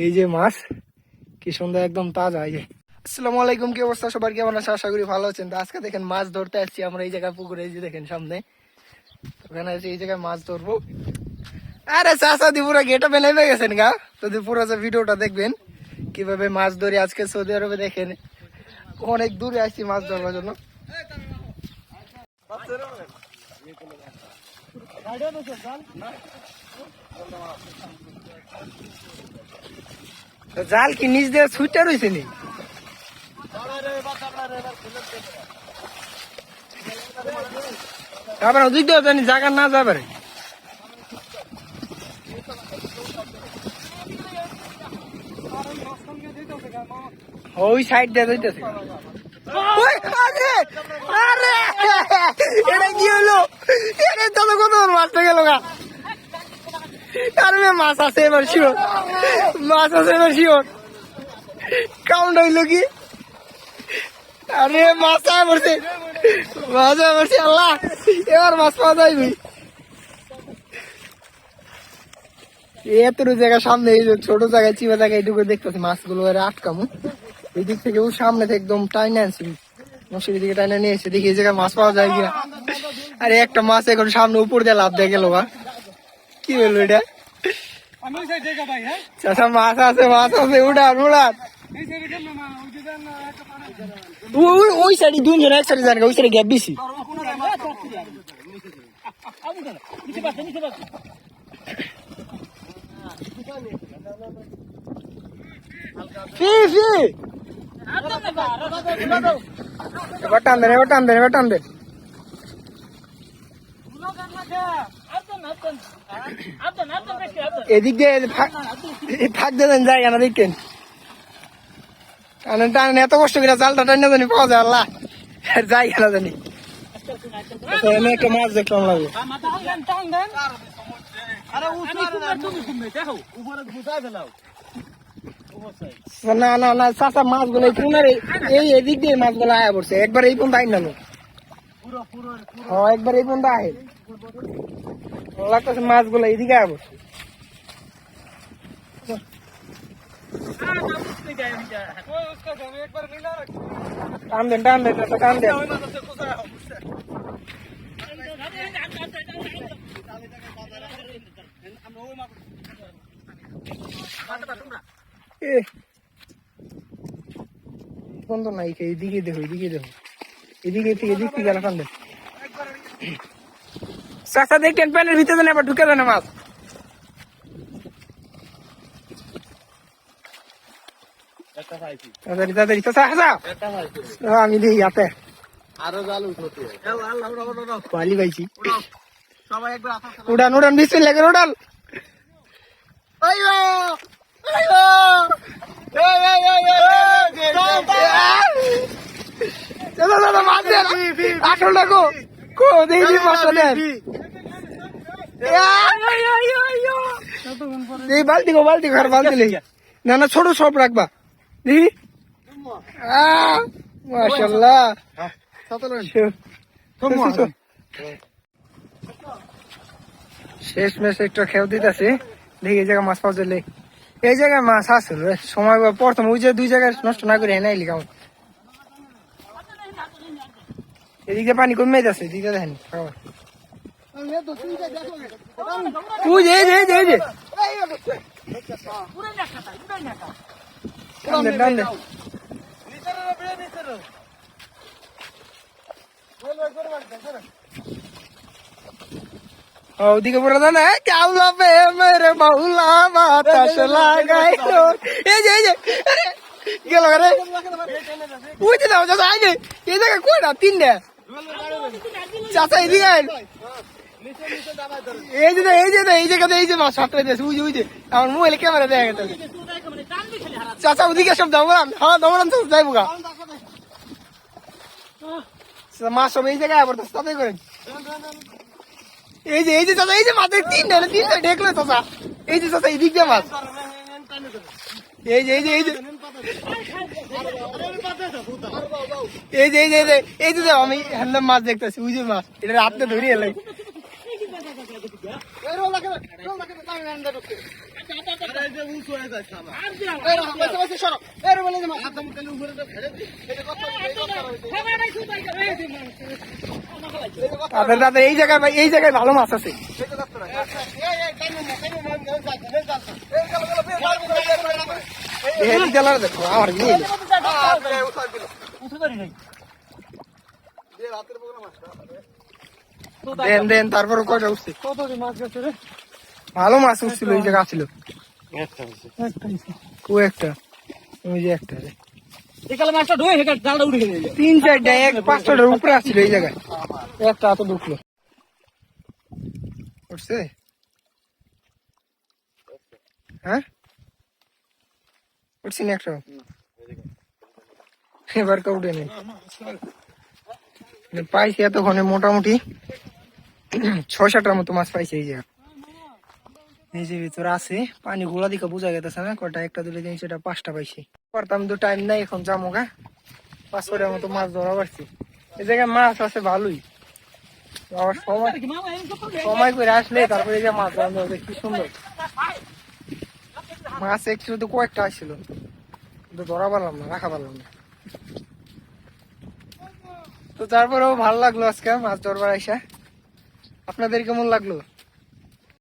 এই যে মাছ, কি সুন্দর একদম তাজা, এই যে। আসসালামু আলাইকুম, কি অবস্থা? সবার কেমন আছে? আশা করি ভালো আছেন। তো আজকে দেখেন মাছ ধরতে আসছি আমরা এই জায়গায় পুকুরে, এই যে দেখেন সামনে। ওখানে আছে এই জায়গায় মাছ ধরবো। আরে চাষা দি পুরো গেটে নেমে গেছেন গা? তো দি পুরো যে ভিডিওটা দেখবেন, কীভাবে মাছ ধরি আজকে সৌদি আরবে দেখেন। অনেক দূরে আসছি মাছ ধরবার জন্য। জাল কি নিচ দিয়ে ছুটে রয়েছে নি? তারপরে ওদিক দিয়ে জানি জায়গা না যাবে। ওই সাইড দিয়ে যাইতেছে। আরে এটা কি হলো? এটা চলো কত মাছটা গেল গা। আরে মাছ আছে এবার শিওর। মাছ আছে এবার শিওর। কাউন্ট হইল কি? আরে মাছ আয় পড়ছে। মাছ আয় পড়ছে, আল্লাহ। এবার মাছ পাওয়া যাইবি এতটুকু জায়গা সামনে, এই ছোট জায়গায় চিবা জায়গায় এইটুকু দেখতেছি, মাছগুলো এর আটকামু। এই দিক থেকে ও সামনে একদম টাইনে আনছি। মশির দিকে টাইনে নিয়ে এসে দেখি এই জায়গায় মাছ পাওয়া যায় কিনা। আরে একটা মাছ এখন সামনে উপর দিয়ে লাভ দিয়ে গেল, বা। কি হলো এটা আমি ওই সাইডে গা ভাই হ্যাঁ চাষা মাছ আছে মাছ আছে উড়ান উড়ান এই সাইডে কেন না ওই যে দেন না একটা পানি ও- ওই- ওই সাইডে দুজন এক সাইডে জানে ওই সাইডে গ্যাপ বেশি নিচে পাচ্ছে নিচে পাচ্ছে ফি এদিক দিয়ে ফাঁক- দেন যায় না, দেখেন। টানেন টানেন, এত কষ্ট করে জালটা টানে জানি, পাওয়া যায় আল্লাহ। যাই না জানি। মাছ দেখলাম লাগে না না না, চাচা, মাছগুলো পুনার, এই এদিক দিয়ে মাছগুলো আয়া পড়ছে। একবার এই পর্যন্ত আইন না একবার এই পর্যন্ত আহে। লাগতেছে মাছগুলো মিলা রাখ টান নাই এদিকে দেখো এদিকে দেখো। এদিকে থেকে এদিক থেকে টান চাচা দেখেন প্যানের ভিতরে দেন আবার ঢুকে দেন মাছ তাড়াতাড়ি তাড়াতাড়ি চাচা হাসা আমি দেখি হাতে আরও জাল উঠতে আল্লাহ উড়াও উড়াও পালি পাইছি। সবাই একবার আতা উড়ান উড়ান বিসমিল্লাহ লাগে উড়ান। আইয়ো আইয়ো। এই এই এই এই দাদা দাদা মাছ দেন আটল ডাকো কো দেখি মাছ দেন। এই বালতি গো বালতি ঘর বালতি লে না না ছোট সব রাখবা। দেখি। শেষ মেশ একটা খেয়াল দিতেছে। দেখি এই জায়গায় মাছ পাওয়া যাবে এই জায়গায় মাছ আছে সময় প্রথম ওই যে দুই জায়গায় নষ্ট না করে এনে আইলি কেমন? এদিকে পানি কমে যাচ্ছে এদিকে দেখেন। খাবার। ওই যে এই যে এই যে এই যে টান দে, টান দে। ও, ওদিকে পুরো দান কাউলা পে মেরে বাউলা বাতাস লাগাই তোর এই যে এই যে আরে গেল রে ওই যে দাও চাচা এই যে এই জায়গা কয়টা তিনটা চাচা এদিকে আয়। এই যে এই যে এই জায়গাতে এই যে মাছ সাতটা দিয়েছে ওই যে ওই যে আমার মোবাইলে ক্যামেরা দেখা গেছে চাচা ওদিকে সব দৌড়ান হ্যাঁ দৌড়ান তো যাইবো গা মাছ সব এই জায়গায় আবার তাতে করেন এই যে এই যে চাচা এই যে মাছের তিনটা তিনটা দেখল চাচা এই যে চাচা এদিক দিয়ে মাছ এই যে এই যে এই যে এই যে এই যে এই যে এই আমি হ্যান্ডাম মাছ দেখতেছি ওই যে মাছ এটা রাত্রে ধরি এলাই তাদের দাদা এই জায়গায় ভাই এই জায়গায় ভালো মাছ আছে দেখো আমার রাতের মাছটা। দেন দেন তারপরে কয়টা উঠছে? ভালো মাছ উঠছিল এই জায়গা ছিল। কো একটা ওই যে একটা রে। তিন চারটা এক পাঁচটার উপরে আসছিল এই জায়গায়। একটা এত ঢুকলো। উঠছে? হ্যাঁ? উঠছি না একটা এবার কা উঠে নেই পাইছি এতক্ষণে মোটামুটি। ছয় সাতটার মতো মাছ পাইছি এই জায়গা এই যে ভিতরে আছে, পানি গোলা দিকে বোঝা গেতেছে না কটা একটা দুটো তিন চারটা পাঁচটা পাইছি। পারতাম তো টাইম নাই, এখন যাব গা পাঁচ ছটার মতো মাছ ধরা পারছি। এই জায়গায় মাছ আছে ভালোই। আবার সময় সময় করে আসলে তারপরে যে মাছ ধরা যাবে কি সুন্দর। মাছ একটু তো কয়েকটা আসছিল। কিন্তু ধরা পারলাম না, রাখা পারলাম না। তো তারপরেও ভালো লাগল আজকে মাছ ধরবার আইসা। আপনাদের কেমন লাগল?